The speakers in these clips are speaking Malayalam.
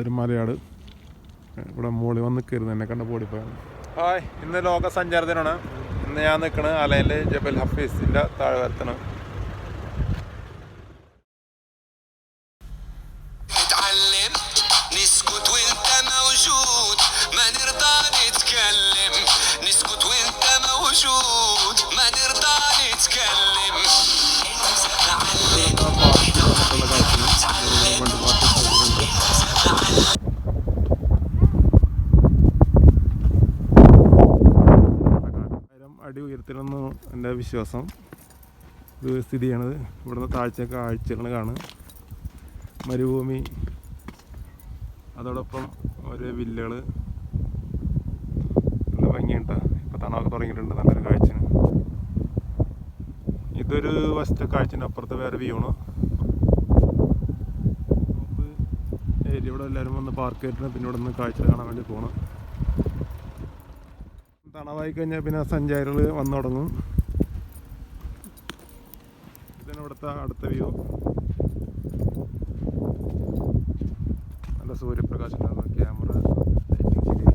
ഒരു മലയാട് ഇവിടെ മോളി വന്ന് നിൽക്കരുത് എന്നെ കണ്ട പോടിപ്പോയാണ് ഹായ് ഇന്ന് ലോക സഞ്ചാര ദിനമാണ് ഇന്ന് ഞാൻ നിൽക്കുന്നത് അലയിൽ ജബൽ ഹഫീസിന്റെ താഴ്വാരത്താണ് അടി ഉയരത്തിലൊന്നും എന്റെ വിശ്വാസം. ഇത് സ്ഥിതി ചെയ്യണത് ഇവിടുന്ന് താഴ്ച കാഴ്ചകൾ കാണും. മരുഭൂമി അതോടൊപ്പം ഒരു വില്ലകൾ നല്ല ഭംഗിയുണ്ട്. ഇപ്പം തണവൊക്കെ തുടങ്ങിയിട്ടുണ്ട്. നല്ലൊരു കാഴ്ചയാണ് ഇതൊരു വശത്തെ കാഴ്ചന്റെ അപ്പുറത്ത് വേറെ വ്യൂ ആണ്. ഏരിയ ഇവിടെ എല്ലാവരും വന്ന് പാർക്ക് കയറ്റുന്ന പിന്നെ ഇവിടെ നിന്ന് കാഴ്ച കാണാൻ വേണ്ടി പോകണം തണവായി കഴിഞ്ഞാൽ പിന്നെ സഞ്ചാരികൾ വന്നു തുടങ്ങും. ഇതാണ് ഇവിടുത്തെ അടുത്ത വ്യൂ. നല്ല സൂര്യപ്രകാശം ക്യാമറ ലൈറ്റിംഗ്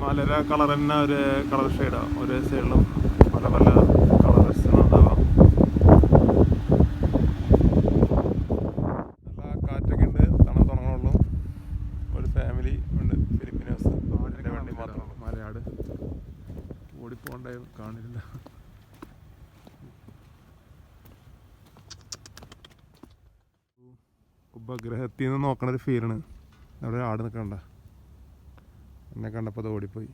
മലര കളർ തന്നെ ഒരു കളർ ഷെയ്ഡാണ് ഒരേ സൈഡിലും പല പല കളേഴ്സ് ഉണ്ടാവാം നല്ല കാറ്റൊക്കെ ഉണ്ട് തണു തുടങ്ങണുള്ളൂ ഒരു ഫാമിലി ഉണ്ട് ഫിലിപ്പിനോസ് എന്റെ വണ്ടി മാത്രമേ മലയാട് ഓടിപ്പോണ്ടായിരുന്നു കാണില്ല. ഉപഗ്രഹത്തിൽ നിന്ന് നോക്കണ ഒരു ഫീലാണ് അവിടെ ആട് നിൽക്കണ്ട എന്നെ കണ്ടപ്പോൾ അത് ഓടിപ്പോയി.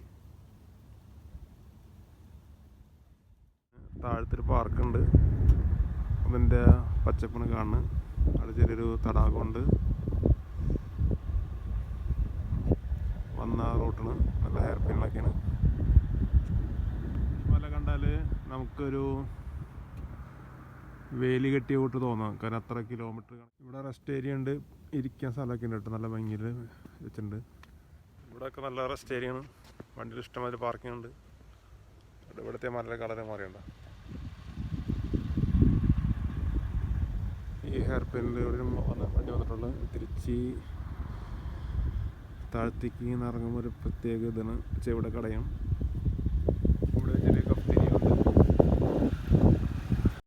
താഴത്തൊരു പാർക്കുണ്ട് അതിന്റെ പച്ചപ്പണ് കാണുന്നു. അവിടെ ചെറിയൊരു തടാകമുണ്ട് വന്ന റൂട്ടിന് നല്ല ഹെയർ പിന്നിലൊക്കെയാണ് മല കണ്ടാൽ നമുക്കൊരു വേലി കെട്ടിയ കൂട്ട് തോന്നാം. കാരണം അത്ര കിലോമീറ്റർ ഇവിടെ റെസ്റ്റ് ഏരിയ ഉണ്ട്. ഇരിക്കാൻ സ്ഥലമൊക്കെ ഉണ്ട് കേട്ടോ. നല്ല ഭംഗിയിൽ വെച്ചിട്ടുണ്ട്. ഇവിടെയൊക്കെ നല്ല റെസ്റ്റ് ഏരിയ ആണ്. വണ്ടിയിൽ ഇഷ്ടമാതിരി പാർക്കിംഗ് ഉണ്ട്. ഇവിടെ ഇവിടുത്തെ മലയുടെ കളർ മാറിയുണ്ട് ഈ ഹെയർ പിന്നിൽ ഒരു വണ്ടി വന്നിട്ടുള്ളത് തിരിച്ച് താഴത്തേക്ക് ഇറങ്ങുമ്പോൾ ഒരു പ്രത്യേക ഇതാണ്. ചെവിടെ കടയും.